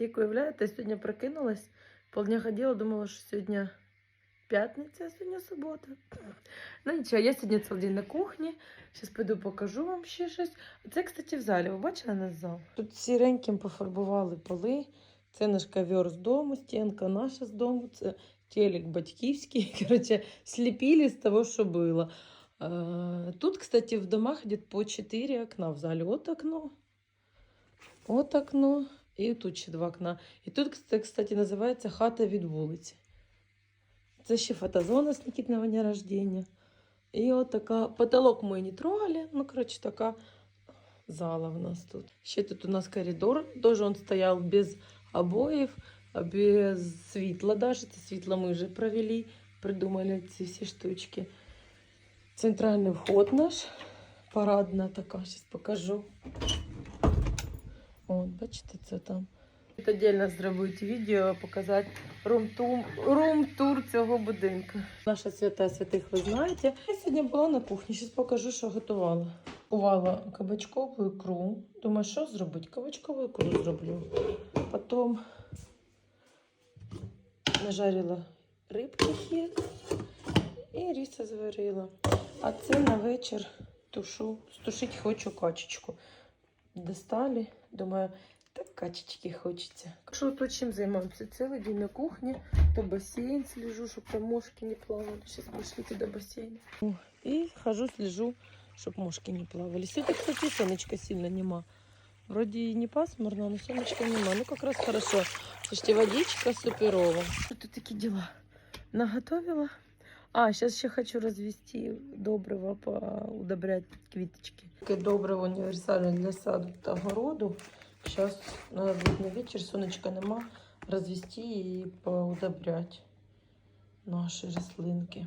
Тільки уявляєте, сьогодні прокинулась, полдня ходила, думала, що сьогодні п'ятниця, а сьогодні субота. Ну нічого, я сьогодні цілий день на кухні. Зараз піду покажу вам ще щось. Це, кстати, в залі. Ви бачили наш зал? Тут сіреньким пофарбували поли. Це наш ковер з дому, стінка наша з дому, це телек батьківський. Короче, слепили з того, що було. Тут, кстати, в домах где по 4 окна в залі. От окно, от окно, і тут ще два окна. І тут, це, кстати, називається хата від вулиці. Це ще фотозона з Нікітного дня рождения. І от така, потолок ми не трогали, ну, коротше, така зала в нас тут. Ще тут у нас коридор, тоже он стоял без обоїв, без світла даже. Це світло ми вже провели, придумали ці всі штучки. Центральний вход наш, парадна така, зараз покажу. От, бачите, це там. Віддільно зробити відео, показати рум-тур, рум-тур цього будинку. Наша свята святих, ви знаєте. Я сьогодні була на кухні, зараз покажу, що готувала. Кувала кабачкову ікру. Думаю, що зробити? Кабачкову ікру зроблю. Потім нажарила рибки хек і ріса зварила. А це на вечір тушу, стушить хочу качечку. Достали, думаю, так качечки хочеться. Що тут чим займаємося? Цілий день на кухні, то басейн слежу, щоб там мошки не плавали. Зараз пішли до басейну. І хожу, слежу, щоб мошки не плавали. Сьогодні, кстати, сонечка сильно нема. Вроде и не пасмурно, но солнышка нема. Ну, как раз хорошо. Слушайте, водичка суперова. Что тут такие дела? Наготовила. А, сейчас еще хочу развести доброго, удобрять квиточки. Таке добриво універсальне для саду та городу. Сейчас на вечер, сонечка нема, развести и поудобрять наши рослинки.